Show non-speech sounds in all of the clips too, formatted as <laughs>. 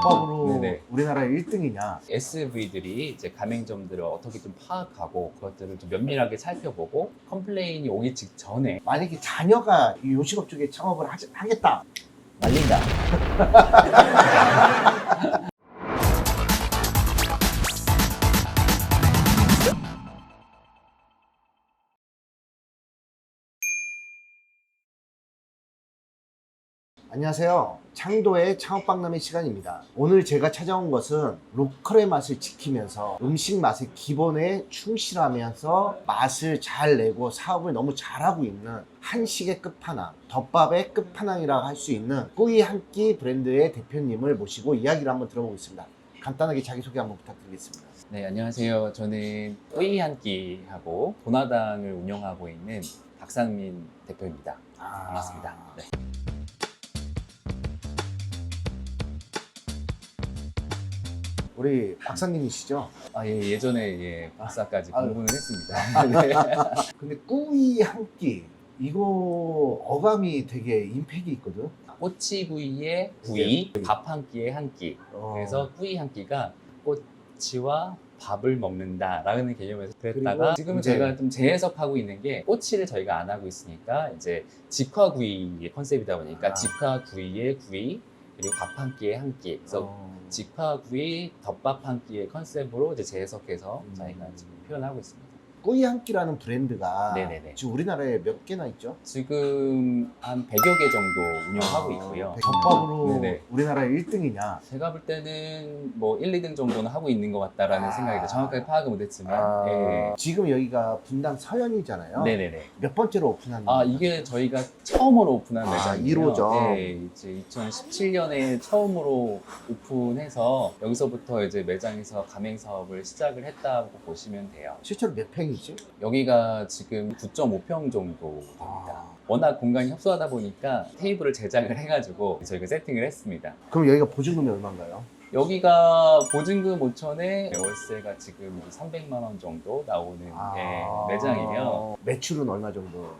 덮밥으로 네네. 우리나라 1등이냐? SV들이 이제 가맹점들을 어떻게 좀 파악하고 그것들을 좀 면밀하게 살펴보고 컴플레인이 오기 직전에 만약에 자녀가 이 요식업 쪽에 창업을 하, 하겠다. 말린다. <laughs> 안녕하세요. 창도의 창업박람회 시간입니다. 오늘 제가 찾아온 것은 로컬의 맛을 지키면서 음식 맛의 기본에 충실하면서 맛을 잘 내고 사업을 너무 잘하고 있는 한식의 끝판왕, 덮밥의 끝판왕이라고 할수 있는 꾸이 한 끼 브랜드의 대표님을 모시고 이야기를 한번 들어보겠습니다. 간단하게 자기소개 한번 부탁드리겠습니다. 네, 안녕하세요. 저는 뿌이 한 끼 하고 도나당을 운영하고 있는 박상민 대표입니다. 아, 반갑습니다. 네. 우리 박사님이시죠? 아, 예, 예전에 예, 박사까지 아유. 공부는 했습니다. <laughs> 네. 근데 꾸이 한 끼 이거 어감이 되게 임팩이 있거든. 꼬치 부위에 구이, 밥 한 끼에 한 끼. 어, 그래서 뿌이 한 끼가 꼬치와 밥을 먹는다라는 개념에서 그랬다가 그리고 지금은 이제- 제가 좀 재해석하고 있는 게 꼬치를 저희가 안 하고 있으니까 이제 직화구이의 컨셉이다 보니까 아. 직화구이의 구이 그리고 밥 한 끼에 한 끼. 그래서 어, 직화구이 덮밥 한 끼의 컨셉으로 이제 재해석해서 음. 저희가 지금 표현하고 있습니다. 꾸이 한 끼라는 브랜드가 네네네. 지금 우리나라에 몇 개나 있죠? 지금 한 100여 개 정도 운영하고 있고요. 덮밥으로 네네. 우리나라 1등이냐? 제가 볼 때는 뭐 1, 2등 정도는 하고 있는 것 같다라는 아. 생각이 들어요. 정확하게 파악은 못했지만. 예. 지금 여기가 분당 서현이잖아요. 네네네. 몇 번째로 오픈한 아 이게 저희가 처음으로 오픈한 아, 매장이에요. 1호점. 네, 이제 2017년에 처음으로 오픈해서 여기서부터 이제 매장에서 가맹 사업을 시작을 했다고 보시면 돼요. 실제로 몇 평이 지? 여기가 지금 9.5평 정도 됩니다. 아, 워낙 공간이 협소하다 보니까 테이블을 제작을 해가지고 저희가 세팅을 했습니다. 그럼 여기가 보증금이 얼마인가요? 여기가 보증금 5천에 월세가 지금 300만 원 정도 나오는 아. 예, 매장이며 매출은 얼마 정도?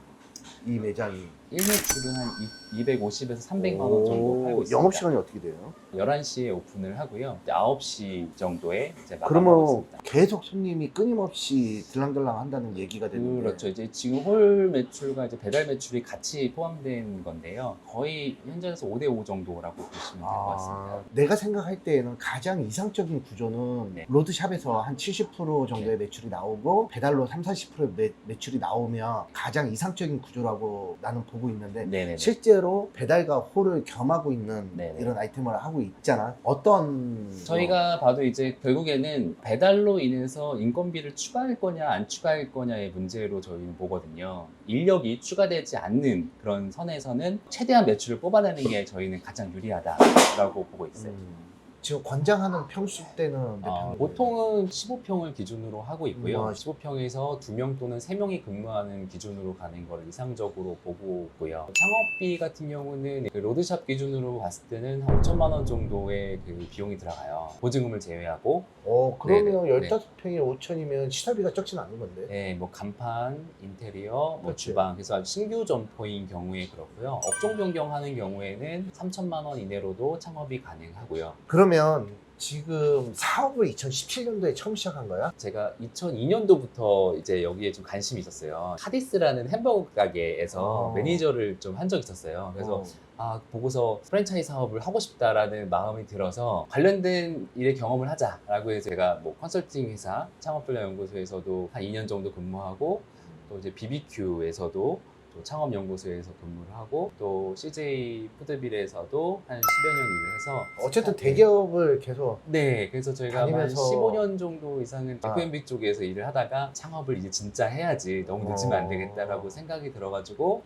이 매장이 1매출은 한 250에서 300만 원 정도 팔고 있습니다. 영업 시간이 어떻게 돼요? 11시에 오픈을 하고요. 이제 9시 정도에 이제 마감하고 그러면 있습니다. 계속 손님이 끊임없이 들랑들랑 한다는 얘기가 되는데 그렇죠. 이제 지금 홀 매출과 이제 배달 매출이 같이 포함된 건데요. 거의 현재에서 5대5 정도라고 보시면 될 것 같습니다. 아, 내가 생각할 때에는 가장 이상적인 구조는 네. 로드샵에서 한 70% 정도의 매출이 나오고 배달로 3, 40%의 매, 매출이 나오면 가장 이상적인 구조라고 나는 보고 있는데 네네. 실제로 배달과 홀을 겸하고 있는 네네. 이런 아이템을 하고 있잖아. 어떤 저희가 봐도 이제 결국에는 배달로 인해서 인건비를 추가할 거냐 안 추가할 거냐의 문제로 저희는 보거든요. 인력이 추가되지 않는 그런 선에서는 최대한 매출을 뽑아내는 게 저희는 가장 유리하다라고 보고 있어요. 음, 지금 권장하는 평수 때는 몇 어, 평? 보통은 15평을 기준으로 하고 있고요. 음, 15평에서 2명 또는 3명이 근무하는 기준으로 가는 걸 이상적으로 보고 있고요. 창업비 같은 경우는 그 로드샵 기준으로 봤을 때는 한 5천만 원 정도의 그 비용이 들어가요. 보증금을 제외하고 어 그러면 네네. 15평에 5천이면 시설비가 적진 않은 건데. 네, 뭐 간판, 인테리어, 뭐. 주방, 그래서 신규 점포인 경우에 그렇고요. 업종 변경하는 경우에는 3천만 원 이내로도 창업이 가능하고요. 그 러면 지금 사업을 2017년도에 처음 시작한 거야? 제가 2002년도부터 이제 여기에 좀 관심이 있었어요. 카디스라는 햄버거 가게에서 어. 매니저를 좀 한 적이 있었어요. 그래서 어. 아 보고서 프랜차이즈 사업을 하고 싶다라는 마음이 들어서 관련된 일에 경험을 하자라고 해서 제가 뭐 컨설팅 회사 창업전략연구소에서도 한 2년 정도 근무하고 또 이제 BBQ에서도 또 창업연구소에서 근무를 하고 또 CJ 푸드빌에서도 한 10여 년 일을 해서 어쨌든 네. 대기업을 계속 네, 그래서 저희가 한 다니면서- 15년 정도 이상은 아. F&B 쪽에서 일을 하다가 창업을 이제 진짜 해야지 너무 늦으면 안 어. 되겠다라고 생각이 들어가지고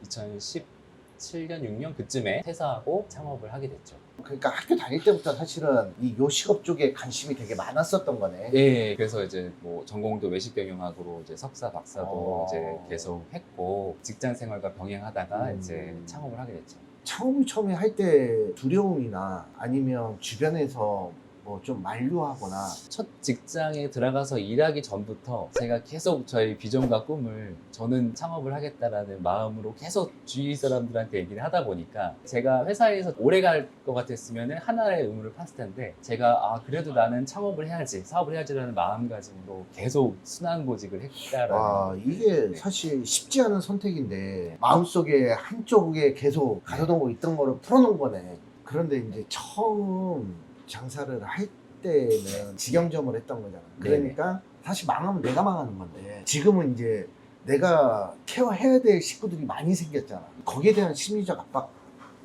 2017년 6년 그쯤에 퇴사하고 창업을 하게 됐죠. 그러니까 학교 다닐 때부터 사실은 이 요식업 쪽에 관심이 되게 많았었던 거네. 예, 그래서 이제 뭐 전공도 외식 경영학으로 이제 석사 박사도 어. 이제 계속 했고 직장 생활과 병행하다가 음. 이제 창업을 하게 됐죠. 창업을 처음에 할 때 두려움이나 아니면 주변에서 뭐 좀 만류하거나 첫 직장에 들어가서 일하기 전부터 제가 계속 저희 비전과 꿈을 저는 창업을 하겠다라는 마음으로 계속 주위 사람들한테 얘기를 하다 보니까 제가 회사에서 오래 갈 것 같았으면 하나의 의무를 팠을 텐데 제가 아 그래도 나는 창업을 해야지 사업을 해야지라는 마음가짐으로 계속 순환보직을 했다라는 와 이게 네. 사실 쉽지 않은 선택인데 마음속에 한쪽에 계속 가둬놓고 있던 거를 풀어놓은 거네 그런데 이제 처음 장사를 할 때는 직영점을 했던 거잖아. 그러니까 사실 망하면 내가 망하는 건데 지금은 이제 내가 케어해야 될 식구들이 많이 생겼잖아. 거기에 대한 심리적 압박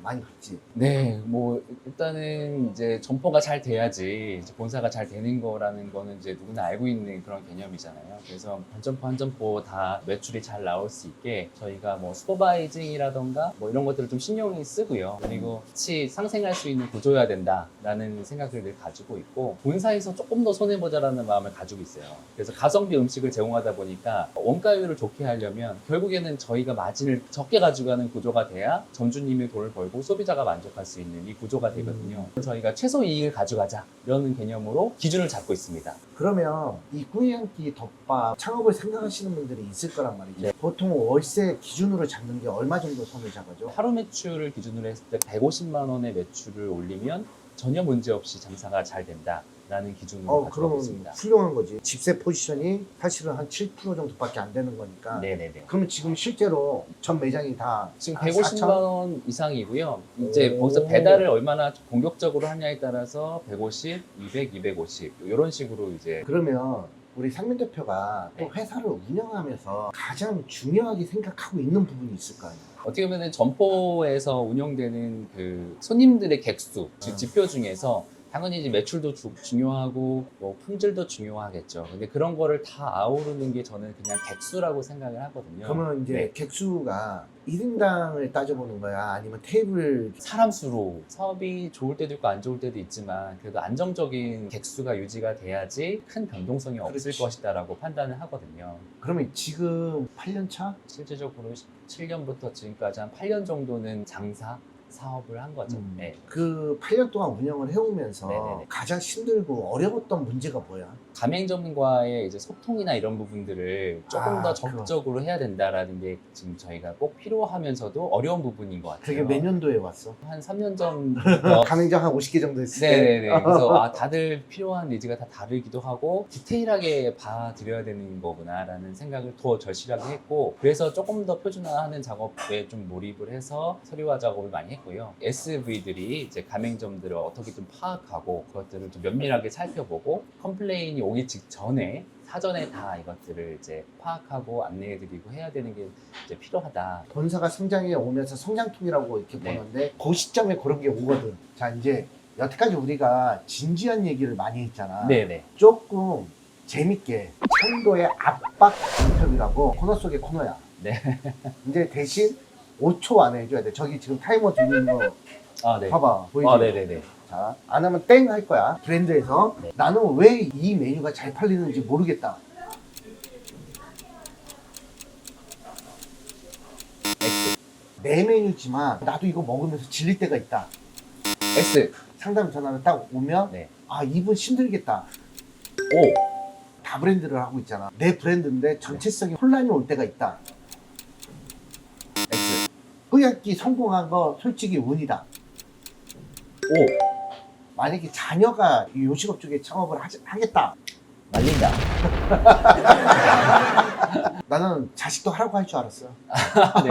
많이 받지 네, 뭐 일단은 이제 점포가 잘 돼야지 이제 본사가 잘 되는 거라는 거는 이제 누구나 알고 있는 그런 개념이잖아요. 그래서 한 점포 한 점포 다 매출이 잘 나올 수 있게 저희가 뭐 슈퍼바이징이라던가 뭐 이런 것들을 좀 신경이 쓰고요. 그리고 같이 상생할 수 있는 구조여야 된다라는 생각을 늘 가지고 있고 본사에서 조금 더 손해 보자라는 마음을 가지고 있어요. 그래서 가성비 음식을 제공하다 보니까 원가율을 좋게 하려면 결국에는 저희가 마진을 적게 가져가는 구조가 돼야 점주님이 돈을 벌고 소비자가 만족할 수 있는 이 구조가 되거든요. 저희가 최소 이익을 가져가자 이런 개념으로 기준을 잡고 있습니다. 그러면 이 꾸이 한끼 덮밥 창업을 생각하시는 분들이 있을 거란 말이죠. 네. 보통 월세 기준으로 잡는 게 얼마 정도 선을 잡아죠? 하루 매출을 기준으로 했을 때 150만 원의 매출을 올리면 전혀 문제 없이 장사가 잘 된다 라는 기준으로 어, 가지고 그러면 있습니다. 훌륭한 거지. 집세 포지션이 사실은 한 7% 정도밖에 안 되는 거니까. 네네네. 그러면 지금 실제로 전 매장이 다 지금 한 150만 4천? 원 이상이고요. 이제 오. 거기서 배달을 얼마나 공격적으로 하냐에 따라서 150, 200, 250 이런 식으로 이제 그러면 우리 상민 대표가 또 네. 회사를 운영하면서 가장 중요하게 생각하고 있는 부분이 있을 거 아니에요. 어떻게 보면 점포에서 운영되는 그 손님들의 객수, 즉 음. 지표 중에서 당연히 이제 매출도 주- 중요하고 뭐 품질도 중요하겠죠. 근데 그런 거를 다 아우르는 게 저는 그냥 객수라고 생각을 하거든요. 그러면 이제 네. 객수가 1인당을 따져보는 거야? 아니면 테이블 사람 수로 사업이 좋을 때도 있고 안 좋을 때도 있지만 그래도 안정적인 객수가 유지가 돼야지 큰 변동성이 없을 그렇지. 것이다라고 판단을 하거든요. 그러면 지금 8년 차? 실질적으로 7년부터 지금까지 한 8년 정도는 장사 사업을 한 거죠. 음. 네. 그 8년 동안 운영을 해오면서 네네네. 가장 힘들고 어려웠던 문제가 뭐야? 가맹점과의 이제 소통이나 이런 부분들을 조금 아, 더. 적극적으로 해야 된다라는 게 지금 저희가 꼭 필요하면서도 어려운 부분인 것 같아요. 그게 몇 년도에 왔어? 한 3년 전부터 가맹점 한 50개 정도 했을 때? 네네네. 그래서 <laughs> 아, 다들 필요한 니즈가 다 다르기도 하고 디테일하게 봐드려야 되는 거구나라는 생각을 더 절실하게 했고 그래서 조금 더 표준화하는 작업에 좀 몰입을 해서 서류화 작업을 많이 했고 요. SV들이 이제 가맹점들을 어떻게 좀 파악하고 그것들을 좀 면밀하게 살펴보고 컴플레인이 오기 직전에 사전에 다 이것들을 이제 파악하고 안내해드리고 해야 되는 게 이제 필요하다. 본사가 성장해 오면서 성장통이라고 이렇게 네. 보는데 그 시점에 그런 게 오거든. 자 이제 여태까지 우리가 진지한 얘기를 많이 했잖아. 네네. 조금 재밌게 창도의 압박 인터뷰라고 코너 속의 코너야. 네. <laughs> 이제 대신 5초 안에 해줘야 돼. 저기 지금 타이머 들리는 거 아 네. 봐봐. 보이지? 아 네네네. 자, 안 하면 땡 할 거야. 브랜드에서 네. 나는 왜 이 메뉴가 잘 팔리는지 모르겠다. X. 내 메뉴지만 나도 이거 먹으면서 질릴 때가 있다. X. 상담 전화를 딱 오면 네. 아 이분 힘들겠다. O. 다 브랜드를 하고 있잖아. 내 브랜드인데 전체적인 혼란이 올 때가 있다. 뿌약기 성공한 거 솔직히 운이다. O. 만약에 자녀가 이 요식업 쪽에 창업을 하지- 하겠다. 말린다. <laughs> 나는 자식도 하라고 할 줄 알았어. <laughs> 네.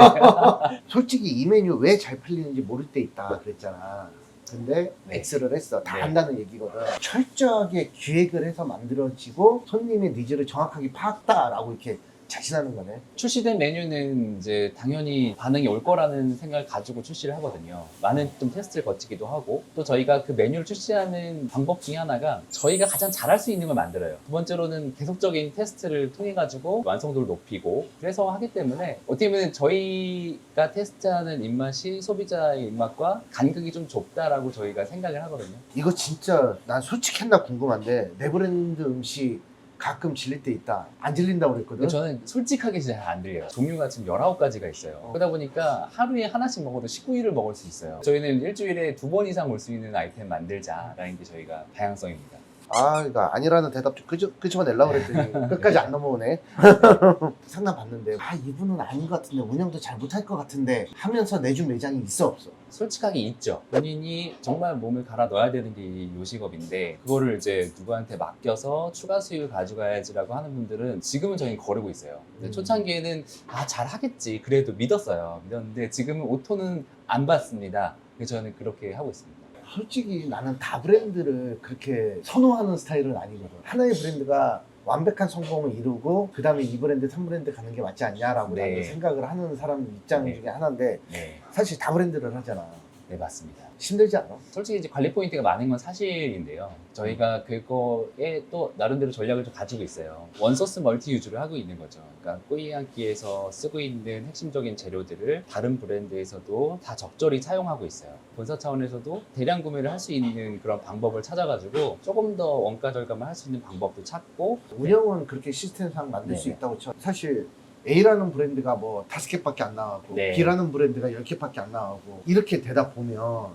<laughs> 솔직히 이 메뉴 왜 잘 팔리는지 모를 때 있다 그랬잖아. 근데 네. X를 했어. 다 네. 안다는 얘기거든. 철저하게 기획을 해서 만들어지고 손님의 니즈를 정확하게 파악다라고 이렇게 자신하는 거네. 출시된 메뉴는 이제 당연히 반응이 올 거라는 생각을 가지고 출시를 하거든요. 많은 좀 테스트를 거치기도 하고 또 저희가 그 메뉴를 출시하는 방법 중에 하나가 저희가 가장 잘할 수 있는 걸 만들어요. 두 번째로는 계속적인 테스트를 통해 가지고 완성도를 높이고 그래서 하기 때문에 어떻게 보면 저희가 테스트하는 입맛이 소비자의 입맛과 간극이 좀 좁다라고 저희가 생각을 하거든요. 이거 진짜 난 솔직히 나 궁금한데 내 브랜드 음식 가끔 질릴 때 있다. 안 질린다고 그랬거든. 저는 솔직하게 잘 안 들려요. 종류가 지금 19가지가 있어요. 그러다 보니까 하루에 하나씩 먹어도 19일을 먹을 수 있어요. 저희는 일주일에 두 번 이상 올 수 있는 아이템 만들자라는 게 저희가 다양성입니다. 아, 그러니까 아니라는 대답 좀 끄집, 끄집어내려고 그랬더니 끝까지 안 넘어오네. <laughs> 상담 봤는데 아 이분은 아닌 것 같은데 운영도 잘 못할 것 같은데 하면서 내준 매장이 있어 없어? 솔직하게 있죠. 본인이 정말 몸을 갈아 넣어야 되는 게 이 요식업인데 그거를 이제 누구한테 맡겨서 추가 수익을 가져가야지라고 하는 분들은 지금은 저희 거르고 있어요. 근데 음. 초창기에는 아 잘하겠지 그래도 믿었어요. 믿었는데 지금은 오토는 안 받습니다. 그래서 저는 그렇게 하고 있습니다. 솔직히 나는 다 브랜드를 그렇게 선호하는 스타일은 아니거든. 하나의 브랜드가 완벽한 성공을 이루고 그 다음에 이 브랜드, 3 브랜드 가는 게 맞지 않냐라고 네. 나는 생각을 하는 사람 입장 네. 중에 하나인데 네, 사실 다 브랜드를 하잖아. 네 맞습니다. 힘들지 않아? 솔직히 이제 관리 포인트가 많은 건 사실인데요. 저희가 그거에 또 나름대로 전략을 좀 가지고 있어요. 원소스 멀티 유즈를 하고 있는 거죠. 그러니까 꾸이한끼에서 쓰고 있는 핵심적인 재료들을 다른 브랜드에서도 다 적절히 사용하고 있어요. 본사 차원에서도 대량 구매를 할 수 있는 그런 방법을 찾아가지고 조금 더 원가 절감을 할 수 있는 방법도 찾고 운영은 그렇게 시스템상 만들 수 네. 있다고 쳐. 사실 A라는 브랜드가 뭐 다섯 개밖에 안 나가고 네. B라는 브랜드가 열 개밖에 안 나가고 이렇게 되다 보면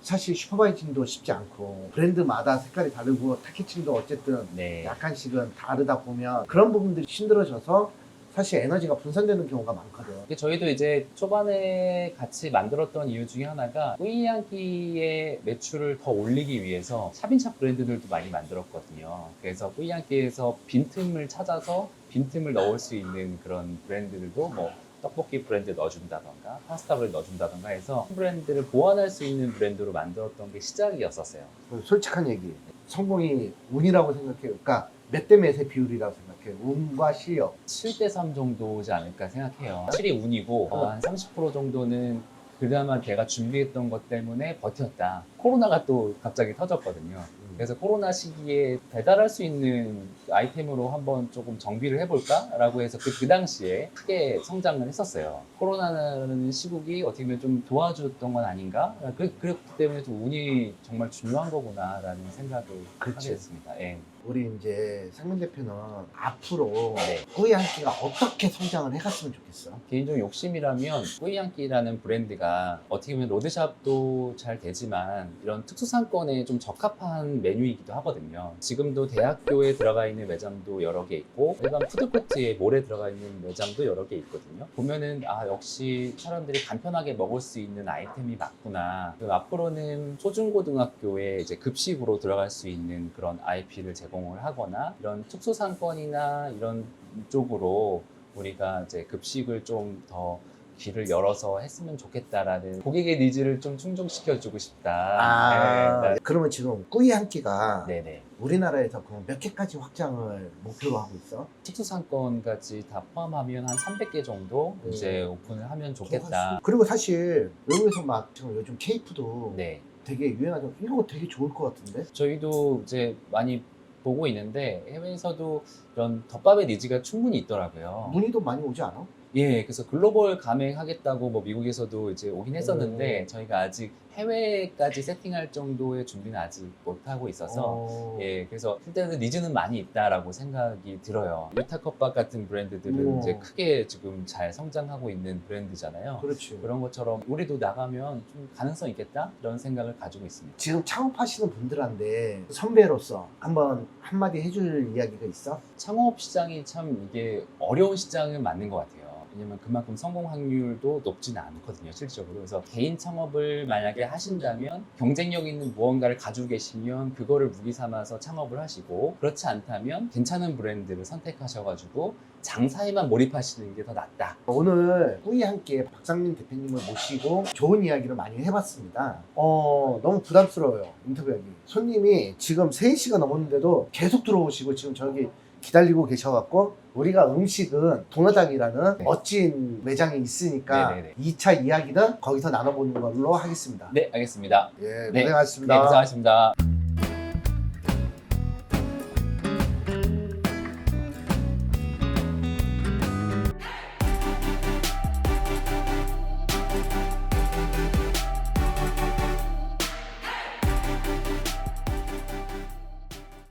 사실 슈퍼바이징도 쉽지 않고 브랜드마다 색깔이 다르고 타겟층도 어쨌든 네. 약간씩은 다르다 보면 그런 부분들이 힘들어져서 사실 에너지가 분산되는 경우가 많거든. 이게 저희도 이제 초반에 같이 만들었던 이유 중에 하나가 꾸이양기의 매출을 더 올리기 위해서 샵인샵 브랜드들도 많이 만들었거든요. 그래서 꾸이양기에서 빈틈을 찾아서 빈틈을 넣을 수 있는 그런 브랜드들도 뭐 떡볶이 브랜드 넣어준다던가 파스타 브랜드 넣어준다던가 해서 브랜드를 보완할 수 있는 브랜드로 만들었던 게 시작이었었어요. 솔직한 얘기. 성공이 운이라고 생각해요. 그러니까 몇 대 몇의 비율이라고 생각해요. 운과 실력. 7대 3 정도지 않을까 생각해요. 확실히 운이고 어, 한30% 정도는 그나마 제가 준비했던 것 때문에 버텼다. 코로나가 또 갑자기 터졌거든요. 그래서 코로나 시기에 배달할 수 있는 아이템으로 한번 조금 정비를 해볼까라고 해서 그, 그 당시에 크게 성장을 했었어요. 코로나라는 시국이 어떻게 보면 좀 도와줬던 건 아닌가? 그, 그렇기 때문에 좀 운이 정말 중요한 거구나라는 생각을 하게 그치. 됐습니다. 예. 우리 이제 상민 대표는 앞으로 네. 꾸이한끼가 어떻게 성장을 해갔으면 좋겠어? 개인적 욕심이라면 꾸이양끼라는 브랜드가 어떻게 보면 로드샵도 잘 되지만 이런 특수상권에 좀 적합한 메뉴이기도 하거든요. 지금도 대학교에 들어가 있는 매장도 여러 개 있고 일반 푸드코트에 몰에 들어가 있는 매장도 여러 개 있거든요. 보면은 아 역시 사람들이 간편하게 먹을 수 있는 아이템이 맞구나. 그 앞으로는 초중고등학교에 이제 급식으로 들어갈 수 있는 그런 IP를 제공 을 하거나 이런 특수상권이나 이런 쪽으로 우리가 이제 급식을 좀 더 길을 열어서 했으면 좋겠다라는 고객의 니즈를 좀 충족시켜주고 싶다. 아, 네, 그러면 지금 꾸이 한 끼가 네, 네. 우리나라에서 그럼 몇 개까지 확장을 목표로 하고 있어? 특수상권까지 다 포함하면 한 300개 정도 음. 이제 오픈을 하면 좋겠다. 그리고 사실 외국에서 막 지금 요즘 케이프도 네. 되게 유행하죠. 이거 되게 좋을 것 같은데? 저희도 이제 많이 보고 있는데 해외에서도 이런 덮밥의 니즈가 충분히 있더라고요. 문의도 많이 오지 않아? 예, 그래서 글로벌 가맹하겠다고 뭐 미국에서도 이제 오긴 했었는데 오. 저희가 아직 해외까지 세팅할 정도의 준비는 아직 못 하고 있어서 어. 예, 그래서 실제로 니즈는 많이 있다라고 생각이 들어요. 유타컵밥 같은 브랜드들은 오. 이제 크게 지금 잘 성장하고 있는 브랜드잖아요. 그렇지. 그런 것처럼 우리도 나가면 좀 가능성 있겠다 이런 생각을 가지고 있습니다. 지금 창업하시는 분들한테 선배로서 한번 한마디 해줄 이야기가 있어? 창업 시장이 참 이게 어려운 시장은 맞는 것 같아요. 왜냐면 그만큼 성공 확률도 높지는 않거든요, 실질적으로. 그래서 개인 창업을 만약에 하신다면 경쟁력 있는 무언가를 가지고 계시면 그거를 무기 삼아서 창업을 하시고 그렇지 않다면 괜찮은 브랜드를 선택하셔가지고 장사에만 몰입하시는 게 더 낫다. 오늘 꾸이 함께 박상민 대표님을 모시고 좋은 이야기를 많이 해봤습니다. 어, 너무 부담스러워요, 인터뷰하기. 손님이 지금 3시가 넘었는데도 계속 들어오시고 지금 저기 기다리고 계셔갖고 우리가 음식은 동화장이라는 네. 멋진 매장이 있으니까 네네네. 2차 이야기는 거기서 나눠보는 걸로 하겠습니다. 네, 알겠습니다. 예, 네. 고생하셨습니다. 네, 고생하셨습니다.